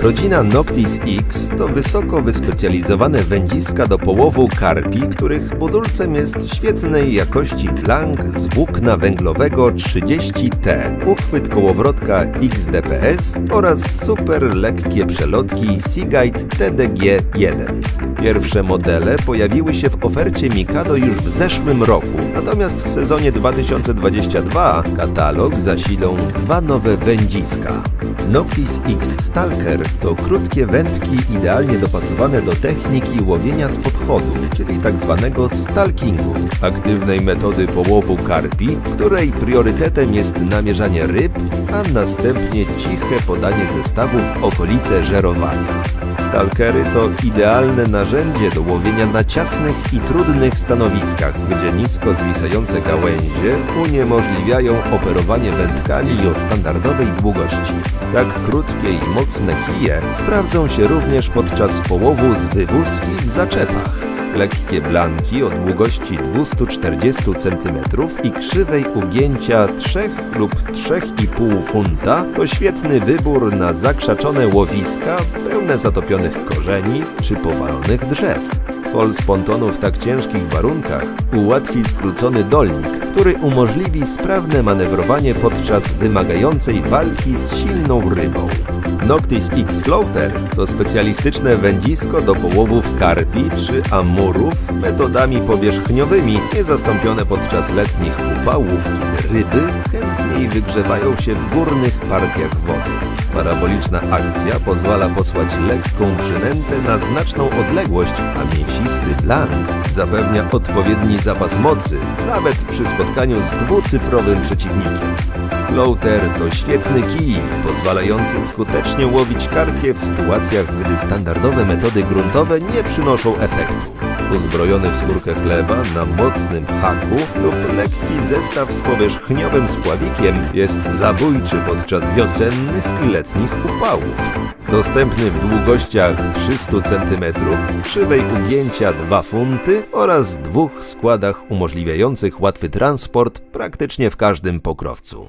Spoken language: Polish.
Rodzina Noctis X to wysoko wyspecjalizowane wędziska do połowu karpi, których budulcem jest świetnej jakości blank z włókna węglowego 30T, uchwyt kołowrotka XDPS oraz super lekkie przelotki Seaguide TDG-1. Pierwsze modele pojawiły się w ofercie Mikado już w zeszłym roku, natomiast w sezonie 2022 katalog zasilą dwa nowe wędziska. Noctis X Stalker to krótkie wędki idealnie dopasowane do techniki łowienia z podchodu, czyli tak zwanego stalkingu, aktywnej metody połowu karpi, w której priorytetem jest namierzanie ryb, a następnie ciche podanie zestawu w okolice żerowania. Stalkery to idealne narzędzie do łowienia na ciasnych i trudnych stanowiskach, gdzie nisko zwisające gałęzie uniemożliwiają operowanie wędkami o standardowej długości. Tak krótkie i mocne kije sprawdzą się również podczas połowu z wywózki w zaczepach. Lekkie blanki o długości 240 cm i krzywej ugięcia 3 lub 3,5 funta to świetny wybór na zakrzaczone łowiska pełne zatopionych korzeni czy powalonych drzew. Pol z pontonu w tak ciężkich warunkach ułatwi skrócony dolnik, który umożliwi sprawne manewrowanie podczas wymagającej walki z silną rybą. Noctis X Floater to specjalistyczne wędzisko do połowów karpi czy amurów metodami powierzchniowymi, niezastąpione podczas letnich upałów, kiedy ryby chętniej wygrzewają się w górnych partiach wody. Paraboliczna akcja pozwala posłać lekką przynętę na znaczną odległość, a mięsisty blank zapewnia odpowiedni zapas mocy, nawet przy spotkaniu z dwucyfrowym przeciwnikiem. Floater to świetny kij, pozwalający skutecznie łowić karpie w sytuacjach, gdy standardowe metody gruntowe nie przynoszą efektu. Uzbrojony w skórkę chleba na mocnym haku lub lekki zestaw z powierzchniowym spławikiem jest zabójczy podczas wiosennych i letnich upałów. Dostępny w długościach 300 cm, krzywej ugięcia 2 funty oraz dwóch składach umożliwiających łatwy transport praktycznie w każdym pokrowcu.